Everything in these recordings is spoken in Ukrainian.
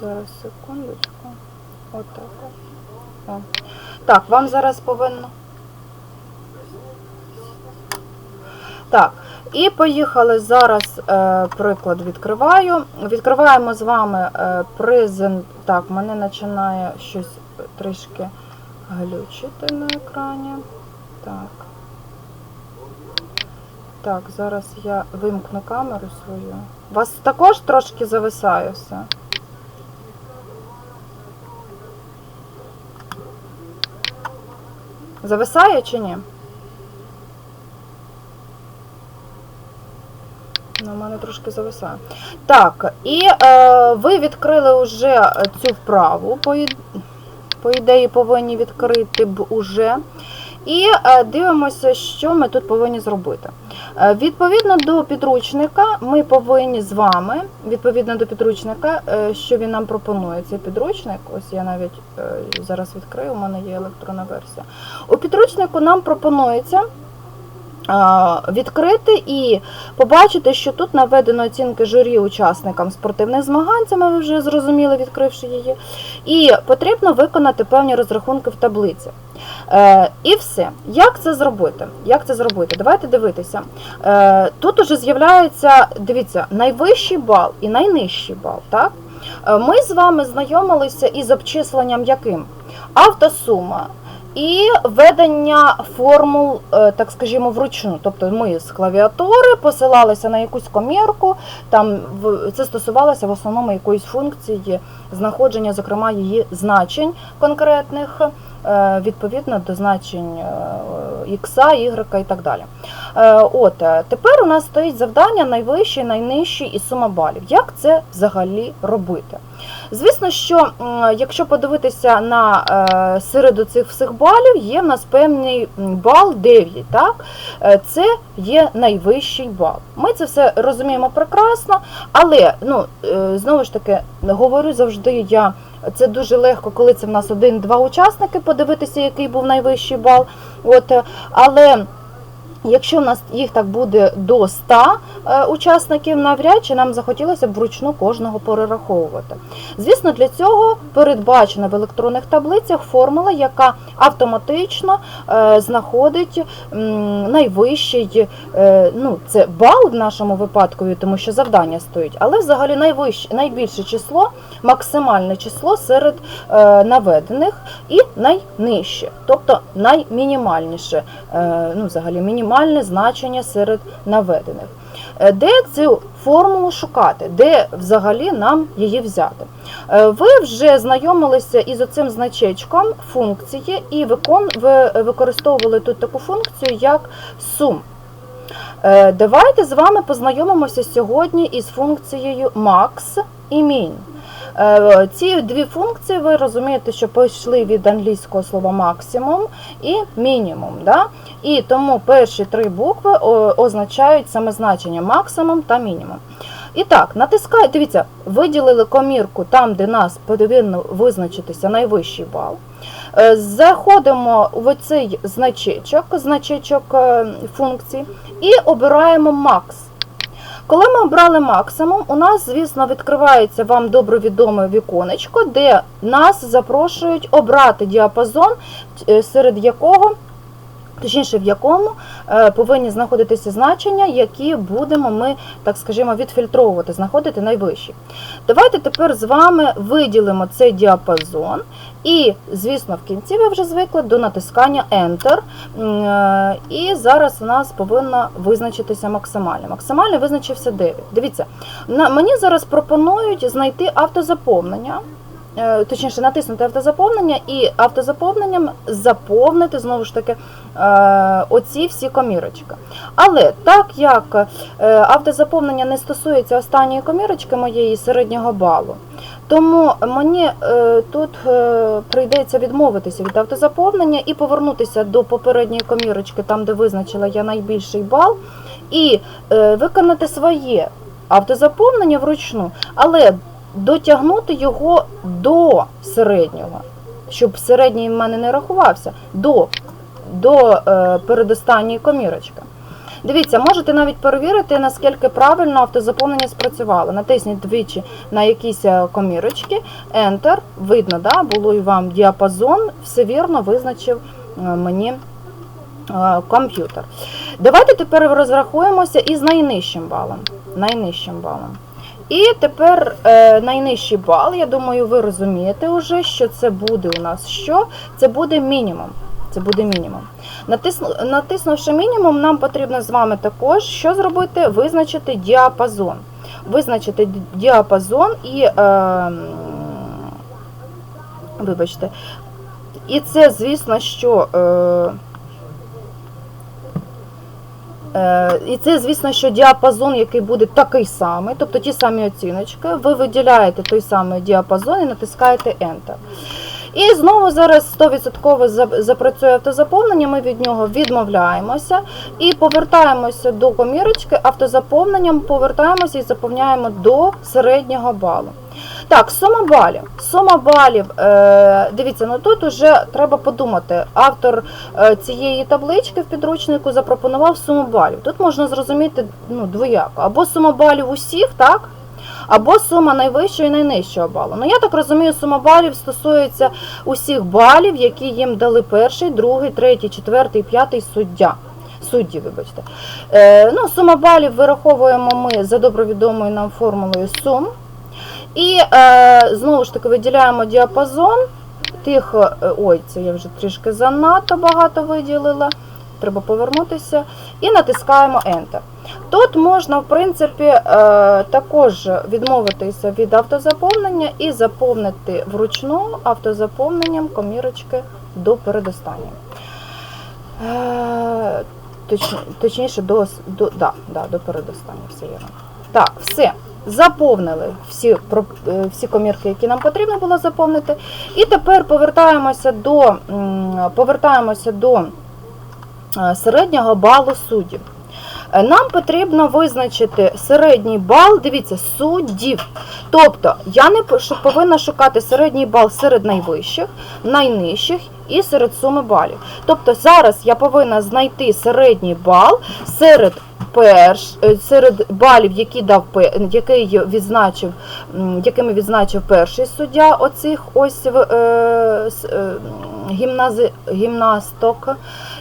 Зараз секундочку. Отак. О. Так, вам зараз повинно. Так, і поїхали зараз е, приклад відкриваю. Відкриваємо з вами е, презент. Так, мене починає щось трішки глючити на екрані. Так. Так, зараз я вимкну камеру свою. У вас також трошки зависає все. Зависає чи ні? Ну, у мене трошки зависає. Так, і е, ви відкрили вже цю вправу, по, по ідеї повинні відкрити б уже. І е, дивимося, що ми тут повинні зробити. Е, Відповідно до підручника, ми повинні з вами, відповідно до підручника, е, що він нам пропонує, цей підручник, ось я навіть зараз відкрию, у мене є електронна версія. У підручнику нам пропонується відкрити і побачити, що тут наведено оцінки журі учасникам спортивних змагань, це ми вже зрозуміли, відкривши її. І потрібно виконати певні розрахунки в таблиці. Е, і все. Як це зробити? Як це зробити? Давайте дивитися. Е, тут уже з'являється, дивіться, найвищий бал і найнижчий бал. Так? Е, Ми з вами знайомилися із обчисленням яким? Автосума і ведення формул, е, так скажімо, вручну. Тобто ми з клавіатури посилалися на якусь комірку, там це стосувалося в основному якоїсь функції знаходження, зокрема, її значень конкретних. Е, Відповідно до значень х, y і так далі. Е, От е, тепер у нас стоїть завдання найвищий, найнижчий і сума балів. Як це взагалі робити? Звісно, що якщо подивитися на е, середу цих всіх балів, є в нас певний бал 9. Так? Е, Це є найвищий бал. Ми це все розуміємо прекрасно, але ну, е, знову ж таки говорю завжди я. Це дуже легко, коли це в нас один-два учасники, подивитися, який був найвищий бал. От, е, але Якщо в нас їх так буде до 100 е, учасників, навряд чи нам захотілося б вручну кожного перераховувати. Звісно, для цього передбачена в електронних таблицях формула, яка автоматично е, знаходить найвищий, е, ну це бал в нашому випадку, тому що завдання стоїть, але взагалі найвище, найбільше число, максимальне число серед е, наведених і найнижче, тобто наймінімальніше, е, ну взагалі мінімальне значення серед наведених. Е, Де цю формулу шукати, де взагалі нам її взяти? Е, Ви вже знайомилися із оцим значечком функції і ви використовували тут таку функцію, як сум. Е, Давайте з вами познайомимося сьогодні із функцією max і min. Е, Ці дві функції ви розумієте, що пішли від англійського слова максимум і мінімум. Да? І тому перші три букви означають саме значення максимум та мінімум. І так, натискайте, дивіться, виділили комірку там, де нас повинно визначитися найвищий бал. Е, Заходимо в цей значечок, значечок е, функцій і обираємо макс. Коли ми обрали максимум, у нас, звісно, відкривається вам добре відоме віконечко, де нас запрошують обрати діапазон, е, серед якого, точніше, в якому е, повинні знаходитися значення, які будемо ми, так скажімо, відфільтровувати, знаходити найвищі. Давайте тепер з вами виділимо цей діапазон. І, звісно, в кінці ви вже звикли до натискання Enter. Е, І зараз у нас повинно визначитися максимальне. Максимальний визначився 9. Дивіться, мені зараз пропонують знайти автозаповнення. Е, Точніше, натиснути автозаповнення і автозаповненням заповнити знову ж таки е, оці всі комірочки. Але так як е, автозаповнення не стосується останньої комірочки моєї середнього балу, тому мені тут прийдеться відмовитися від автозаповнення і повернутися до попередньої комірочки, там де визначила я найбільший бал, і виконати своє автозаповнення вручну, але дотягнути його до середнього, щоб середній в мене не рахувався, до, до е, передостанньої комірочки. Дивіться, можете навіть перевірити, наскільки правильно автозаповнення спрацювало. Натисніть двічі на якісь е, комірочки, Enter, видно, да, було і вам діапазон, все вірно визначив е, мені комп'ютер. Давайте тепер розрахуємося із найнижчим балом. Найнижчим балом. І тепер е, найнижчий бал, я думаю, ви розумієте вже, що це буде у нас що? Це буде мінімум. Це буде мінімум. Натисну, натиснувши мінімум, нам потрібно з вами також що зробити? Визначити діапазон. Визначити діапазон і, е, вибачте, і це, звісно, що. Е, І це, звісно, що діапазон, який буде такий самий, тобто ті самі оціночки, ви виділяєте той самий діапазон і натискаєте Enter. І знову зараз 100% запрацює автозаповнення, ми від нього відмовляємося і повертаємося до комірочки, автозаповненням повертаємося і заповняємо до середнього балу. Так, сума балів. Сума балів, е, дивіться, ну тут вже треба подумати. Автор е, цієї таблички в підручнику запропонував суму балів. Тут можна зрозуміти ну, двояко. Або сума балів усіх, так? Або сума найвищого і найнижчого балу. Ну, я так розумію, сума балів стосується усіх балів, які їм дали перший, другий, третій, четвертий, п'ятий суддя. Судді, вибачте. Е, ну, сума балів вираховуємо ми за добровідомою нам формулою сум. І е, знову ж таки виділяємо діапазон тих. е, Ой, це я вже трішки занадто багато виділила. Треба повернутися. І натискаємо Enter. Тут можна, в принципі, е, також відмовитися від автозаповнення і заповнити вручну автозаповненням комірочки до передостанньої. Е, точ- точніше, до, до, да, да, до передостанньої, все вірно. Так, все. Заповнили всі, е, всі комірки, які нам потрібно було заповнити. І тепер повертаємося до, повертаємося до е, середнього балу суддів. Е, Нам потрібно визначити середній бал, дивіться, суддів. Тобто я не повинна шукати середній бал серед найвищих, найнижчих і серед суми балів. Тобто зараз я повинна знайти середній бал серед перш, е, серед балів, які дав який відзначив, якими відзначив перший суддя оцих ось е, е, гімнази, гімнасток.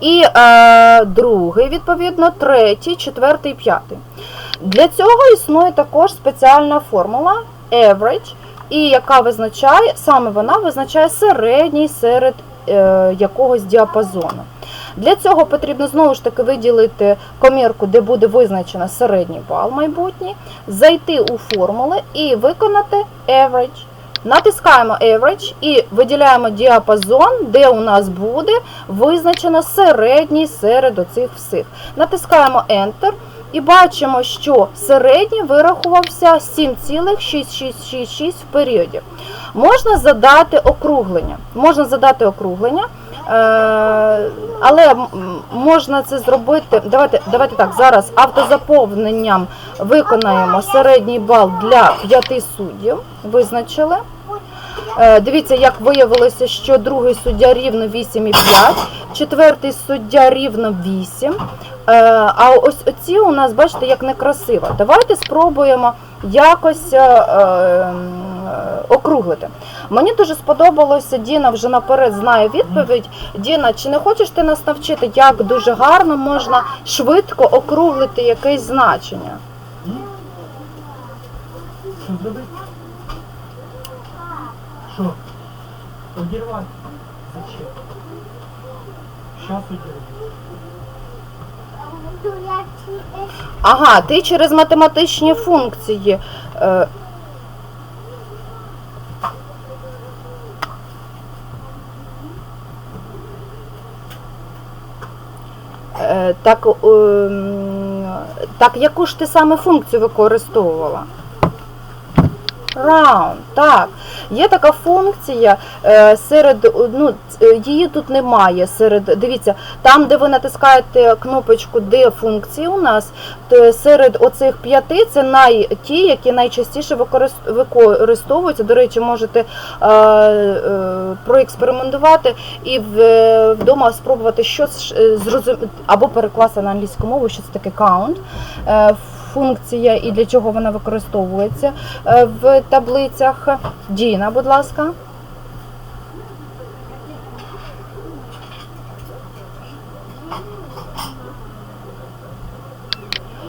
І е, другий, відповідно, третій, четвертий, п'ятий. Для цього існує також спеціальна формула average, і яка визначає, саме вона визначає середній серед е, якогось діапазону. Для цього потрібно знову ж таки виділити комірку, де буде визначено середній бал майбутній, зайти у формули і виконати average. Натискаємо average і виділяємо діапазон, де у нас буде визначено середній серед оцих всіх. Натискаємо Enter і бачимо, що середній вирахувався 7,6666 в періоді. Можна задати округлення. Можна задати округлення. Е, але можна це зробити. Давайте, давайте так, зараз автозаповненням виконаємо середній бал для п'яти суддів. Визначили. Е, Дивіться, як виявилося, що другий суддя рівно 8,5, четвертий суддя рівно 8. Е, А ось оці у нас, бачите, як некрасиво. Давайте спробуємо якось е, е, округлити. Мені дуже сподобалося, Діна вже наперед знає відповідь. Діна, чи не хочеш ти нас навчити, як дуже гарно можна швидко округлити якесь значення? Що зробити? Що? Одірвати? Зачем? Щас одірвати. Ага, ти через математичні функції. Е, так, ем, так, яку ж ти саме функцію використовувала? Round, так. Є така функція е, серед, ну, її тут немає. Серед, дивіться, там, де ви натискаєте кнопочку Де функції у нас, то серед оцих п'яти це най, ті, які найчастіше використовуються. До речі, можете е, е, проекспериментувати і в, вдома спробувати щось зрозуміти або перекласти на англійську мову, що це таке count. Е, Функція і для чого вона використовується е, в таблицях. Діна, будь ласка.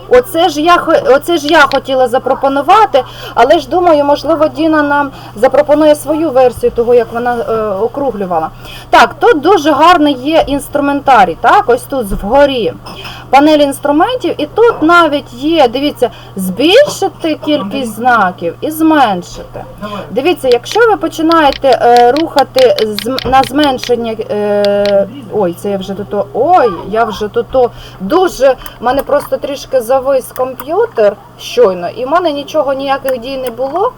Оце ж я оце ж я хотіла запропонувати, але ж думаю, можливо, Діна нам запропонує свою версію того, як вона е, округлювала. Так, тут дуже гарний є інструментарій, так, ось тут вгорі панель інструментів, і тут навіть є, дивіться, збільшити кількість знаків і зменшити. Дивіться, якщо ви починаєте е, рухати з, на зменшення. Е, ой, це я вже тут. Ой, я вже тут дуже. в мене просто трішки завис комп'ютер щойно, і в мене нічого, ніяких дій не було.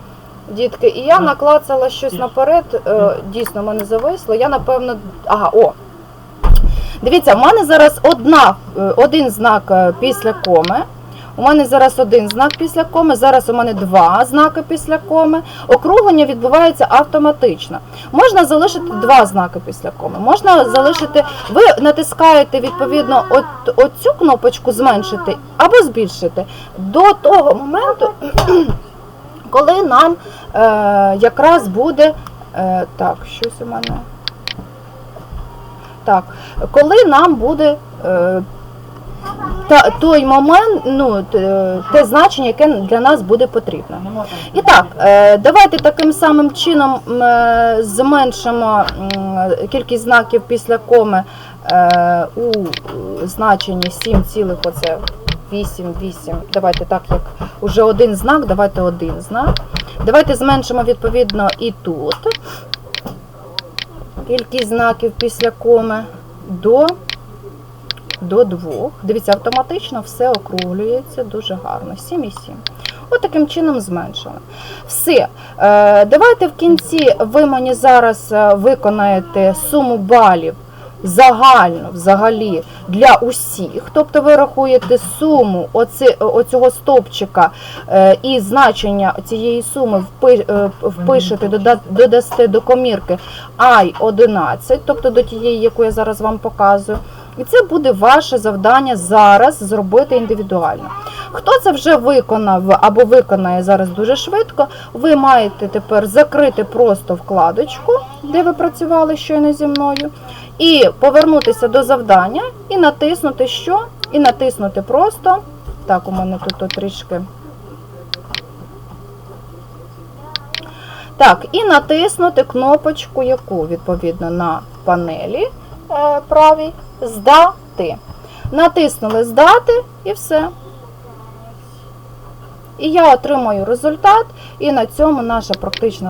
Дітки, і я наклацала щось наперед, е, дійсно мене зависло. Я напевно. Ага, о. Дивіться, в мене зараз одна, е, один знак е, після коми. У мене зараз один знак після коми, зараз у мене два знаки після коми. Округлення відбувається автоматично. Можна залишити два знаки після коми. Можна залишити, ви натискаєте відповідно от, оцю кнопочку зменшити або збільшити до того моменту, коли нам е, якраз буде. Е, так, щось у мене. Так, коли нам буде е, та, той момент, ну, те, значення, яке для нас буде потрібно. І так, е, давайте таким самим чином е, зменшимо м, кількість знаків після коми е, у е, значенні 7, цілих оце 8, 8. Давайте так, як уже один знак, давайте один знак. Давайте зменшимо відповідно і тут кількість знаків після коми до, до двох. Дивіться, автоматично все округлюється дуже гарно. 7,7. От таким чином зменшили. Все. Е, давайте в кінці ви мені зараз е, виконаєте суму балів загально взагалі для усіх. Тобто ви рахуєте суму оці, оцього стовпчика е, і значення цієї суми е, впишете, дода, додасте до комірки I11, тобто до тієї, яку я зараз вам показую. І це буде ваше завдання зараз зробити індивідуально. Хто це вже виконав або виконає зараз дуже швидко, ви маєте тепер закрити просто вкладочку, де ви працювали щойно зі мною, і повернутися до завдання і натиснути що? І натиснути просто. Так, у мене тут трішки. Так, і натиснути кнопочку, яку відповідно на панелі е, правій здати. Натиснули здати і все. І я отримаю результат, і на цьому наша практична